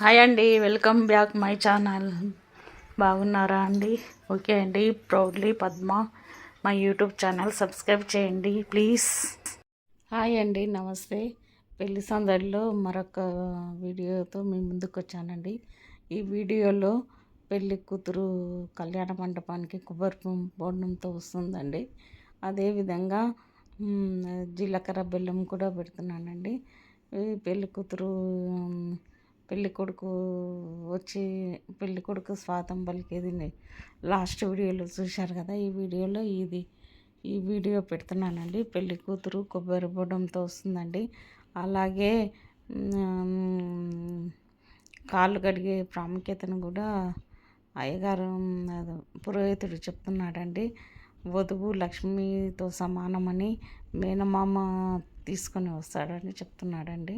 Hi అండి welcome back my channel. బాగున్నారా అండి? ఓకే అండి ప్రౌడ్లీ పద్మ మా యూట్యూబ్ ఛానల్ సబ్స్క్రైబ్ చేయండి ప్లీజ్. హాయ్ అండి నమస్తే. పెళ్ళి సందడిలో మరొక వీడియోతో మీ ముందుకు వచ్చానండి. ఈ వీడియోలో పెళ్ళి కూతురు కళ్యాణ మండపానికి కొబ్బరి బొం- బోండంతో వస్తుందండి. అదేవిధంగా జీలకర్ర బెల్లం కూడా పెడుతున్నానండి. ఈ పెళ్ళి కూతురు మ్, పెళ్ళి కొడుకు వచ్చి పెళ్ళి కొడుకు స్వాతం పలికేది లాస్ట్ వీడియోలో చూశారు కదా ఈ వీడియోలో ఇది. ఈ వీడియో పెడుతున్నానండి. పెళ్ళి కూతురు కొబ్బరి బొడంతో వస్తుందండి. అలాగే కాళ్ళు కడిగే ప్రాముఖ్యతను కూడా అయ్యగారు పురోహితుడు చెప్తున్నాడండి. వధువు లక్ష్మితో సమానమని మేనమామ తీసుకొని వస్తాడని చెప్తున్నాడండి.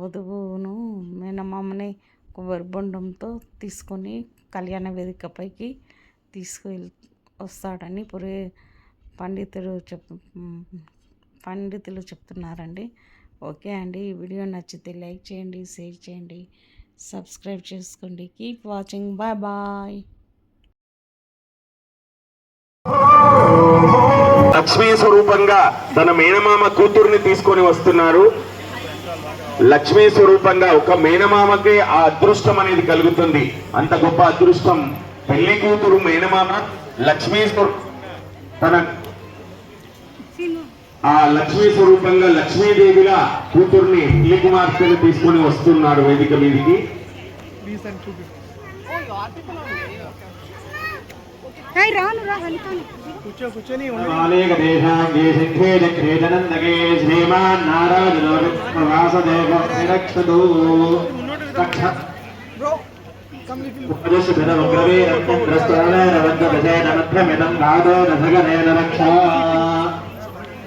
వధువును మేనమామని కొబ్బరి బొండంతో తీసుకొని కళ్యాణ వేదికపైకి తీసుకువెళ్ వస్తాడని పురే పండితులు చెప్ పండితులు చెప్తున్నారండి. ఓకే అండి. ఈ వీడియో నచ్చితే లైక్ చేయండి షేర్ చేయండి సబ్స్క్రైబ్ చేసుకోండి. Keep watching. Bye bye. Lakshmi స్వరూపంగా తన మేనమామ కూతుర్ని తీసుకొని వస్తున్నారు. లక్ష్మీ స్వరూపంగా ఒక మేనమామకే ఆ అదృష్టం అనేది కలుగుతుంది. అంత గొప్ప అదృష్టం పెళ్ళి కూతురు మేనమామ లక్ష్మీ స్వరూ- తన ఆ లక్ష్మీ స్వరూపంగా లక్ష్మీదేవిగా కూతుర్ని పెళ్ళి కుమార్తెను తీసుకొని వస్తున్నారు వేదిక మీదికి.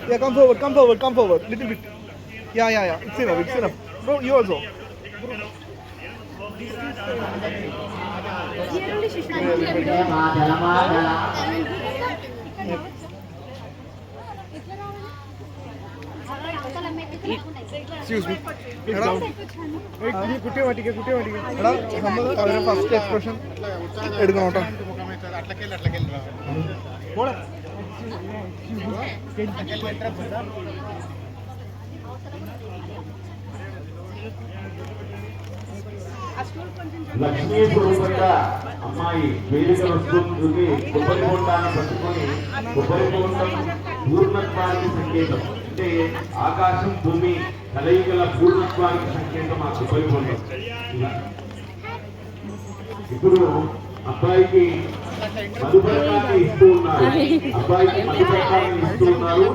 Yeah, come forward, come forward, come forward, little bit. Yeah, yeah, yeah. It's enough, it's enough. Bro, you also. Bro. കുട്ടിയെ മാറ്റിക്ക കുട്ടിയെ മാറ്റിക്ക. എടാ നമ്മൾ അവരെ ഫസ്റ്റ് എക്സ്പ്രഷൻ എടുക്കണം കേട്ടോ. പോടാ. లక్ష్మీ స్వరూపంగా అమ్మాయి వేదిక వస్తుంది కొబ్బరి బొండాన్ని పట్టుకొని కొబ్బరి బొండం పూర్ణత్వానికి సంకేతం. అంటే ఆకాశం భూమి కలయికల పూర్ణత్వానికి సంకేతం ఆ కొబ్బరి బొండం ఇప్పుడు అబ్బాయికి మధుపరకాన్ని ఇస్తూ ఉన్నారు. అబ్బాయికి మధుపరకాన్ని ఇస్తూ ఉన్నారు.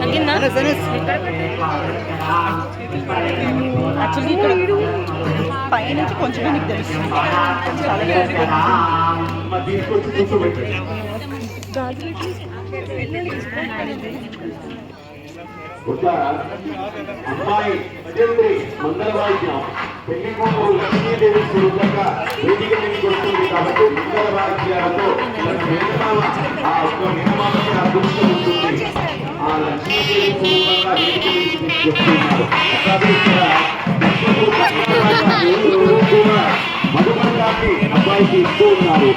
తగ్గిందా యాక్చువల్లీ ఇక్కడ పైనుంచి కొంచెమే నీకు తెలుస్తుంది అమ్మాయి భజంత్రి పెళ్ళి కొడుకు లక్ష్మీదేవి స్వరూపంగా వేదిక మీదకి వస్తుంది కాబట్టి మంగళ ఆ ఒక్క అదృష్టం ఉంటుంది ఆ లక్ష్మీదేవి స్వరూపంగా వేదిక మీదకి తీసుకొస్తున్నారు ఇక్కడ అబ్బాయికి ఇస్తూ ఉన్నారు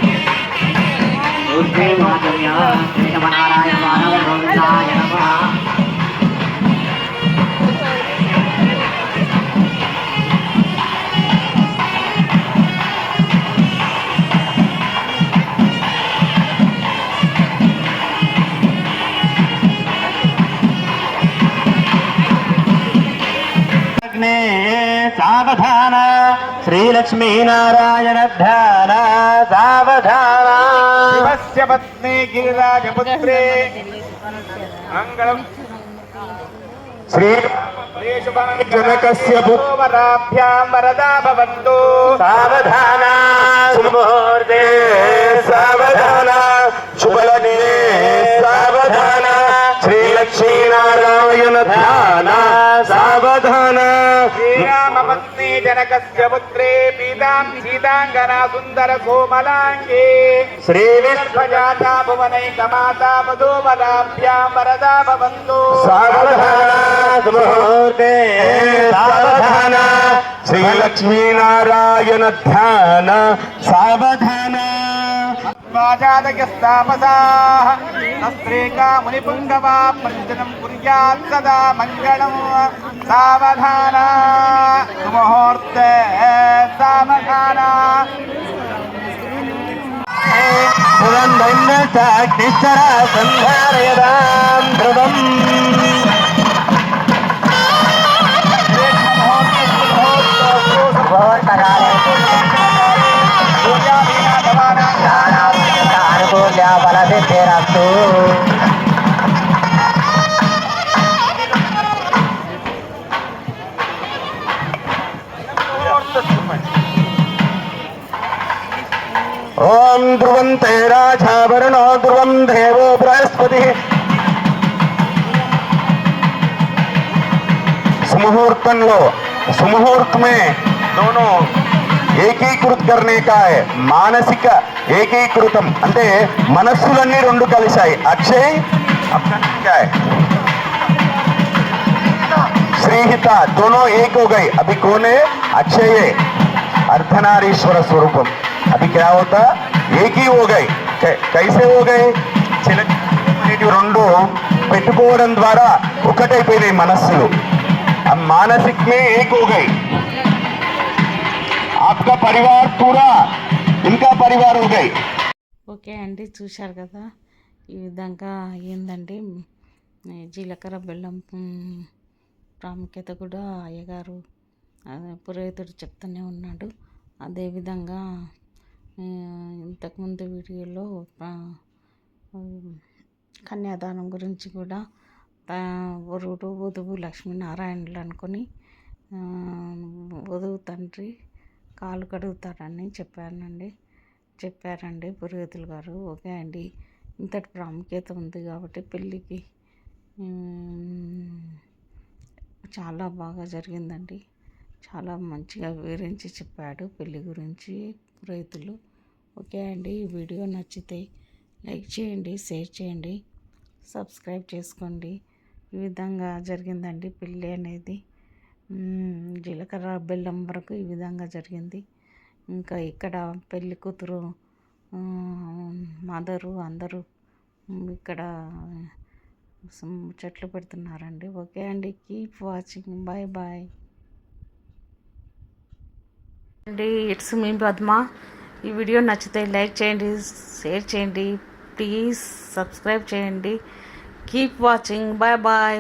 నారాయణ మానవ గోవిందాయ శ్రీలక్ష్మీనారాయణ ధ్యాన సావధాన శివస్య పత్ని గిరిరాజపుత్రే. మంగళం శ్రీ జనకస్య వరాభ్యాం వరదా భవంతు. సావధాన. जनकस्यपुत्रे पीतां सीताङ्गना सुन्दर कोमलाङ्गे माता भुवनैकमाता मधुमदाभ्यां वरदा भवन्तु। सावधानामुहूर्ते सावधाना। नारायण ध्यान। सावधाना। వాజాదయస్తాపసాః తస్త్రేకా మునిపుంగవా పంచనం కుర్యాత్ సదా మంగళం సావధాన. సుముహూర్తే సావధాన పురంధర సంధారయదాం ధ్రువం. అనుకూల్య तेरा तो। ओम ध्रुवं तेराजा वरुणो ध्रुवं देवो बृहस्पति। सुमुहूर्तन लो सुमुहूर्त में दोनों ఏకీకృత करने का है మానసిక ఏకీకృతం అంటే మనస్సులన్నీ రెండు కలిశాయి అక్షయ్ अपना क्या है श्रीहिता दोनों एक हो गई अभी कौन है अक्षय है अर्धनारीश्वर स्वरूपम अभी क्या होता एक ही हो गई कै- कैसे हो गए చిలక అనేటివి రెండు పెట్టుకోవడం ద్వారా ఒకటైపోయినాయి మనస్సులు अब मानसिक में एक हो गई आपका परिवार पूरा इनका परिवार हो गई ఓకే అండి చూశారు కదా ఈ విధంగా అయ్యిందండి ఈ జీలకర్ర బెల్లం మ్, ప్రాముఖ్యత కూడా అయ్యగారు ఆ, పురోహితుడు చెప్తూనే ఉన్నాడు అదేవిధంగా ఆ, ఇంతకుముందు వీడియోలో ఆ, కన్యాదానం గురించి కూడా ఆ, వరుడు వధువు లక్ష్మీనారాయణులు అనుకొని ఆ, వధువు తండ్రి కాలు కడుగుతారని చెప్పానండి. చెప్పారండి పురోహితులు గారు. ఓకే అండి. ఇంతటి ప్రాముఖ్యత ఉంది కాబట్టి పెళ్ళికి చాలా బాగా జరిగిందండి. చాలా మంచిగా వివరించి చెప్పాడు పెళ్ళి గురించి పురోహితులు. ఓకే అండి. ఈ వీడియో నచ్చితే లైక్ చేయండి షేర్ చేయండి సబ్స్క్రైబ్ చేసుకోండి. ఈ విధంగా జరిగిందండి పెళ్ళి అనేది. జీలకర్ర బెల్లం వరకు ఈ విధంగా జరిగింది. ఇంకా ఇక్కడ పెళ్ళి కూతురు మదరు అందరూ ఇక్కడ చెట్లు పెడుతున్నారండి. ఓకే అండి కీప్ వాచింగ్. Bye bye. అండి ఇట్స్ మీ పద్మ. ఈ వీడియో నచ్చితే లైక్ చేయండి షేర్ చేయండి. ప్లీజ్ సబ్స్క్రైబ్ చేయండి. Keep watching. Bye bye.